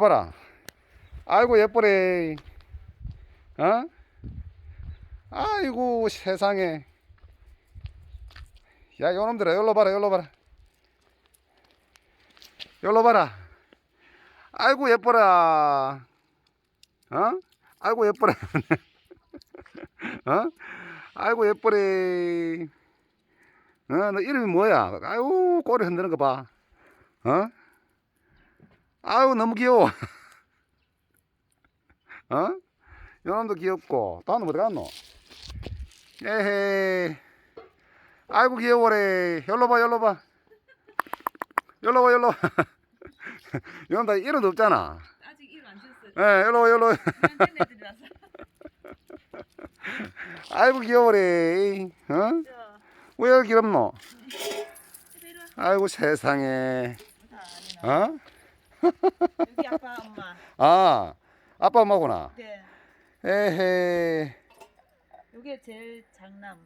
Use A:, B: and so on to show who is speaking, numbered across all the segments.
A: 봐라. 아이고 예쁘래. 어? 아이고 세상에. 야 요놈들아 열로 봐라 열로 봐라. 열로 봐라. 아이고 예뻐라. 어? 아이고 예뻐라. 어? 아이고 예뻐래. 어, 너 이름이 뭐야? 아유 꼬리 흔드는 거 봐. 어? 아유 너무 귀여워. 어? 요놈도 귀엽고 다는 어디 갔노? 에헤. 아이고 귀여워래. 열로 봐 열로 봐. 열로 봐 열로. 요놈 다 이름도 없잖아.
B: 아직 일안 쳤어요.
A: 예, 열로 와 열로. 아이고 귀여워래. 어? 저왜 이렇게 귀엽노? 아이고 세상에. 어?
B: 여기 아빠 엄마.
A: 아, 아빠 엄마구나.
B: 네.
A: 에헤.
B: 요게 제일 장남.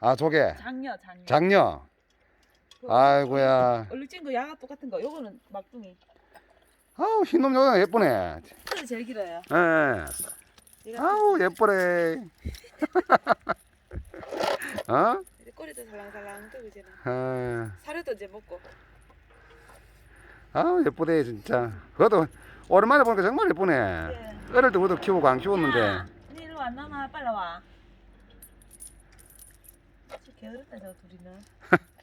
A: 아, 저게
B: 장녀 장녀.
A: 장녀.
B: 그
A: 아이고야.
B: 얼룩 찐거 야가 똑같은 거. 요거는 막둥이.
A: 아우 흰놈 여자 예쁘네.
B: 털이 제일 길어요.
A: 예.
B: 얘가
A: 아우 예쁘래. 어?
B: 이제 꼬리도 살랑살랑 뜨고 이제는
A: 아,
B: 사료도 이제 먹고.
A: 아우 예쁘대 진짜. 그것도 오랜만에 보니까 정말 예쁘네.
B: 예.
A: 어릴 때부터 키우고 안 키웠는데.
B: 야, 니 일로 안 나마 빨리 와. 저 게으르다 저 둘이는.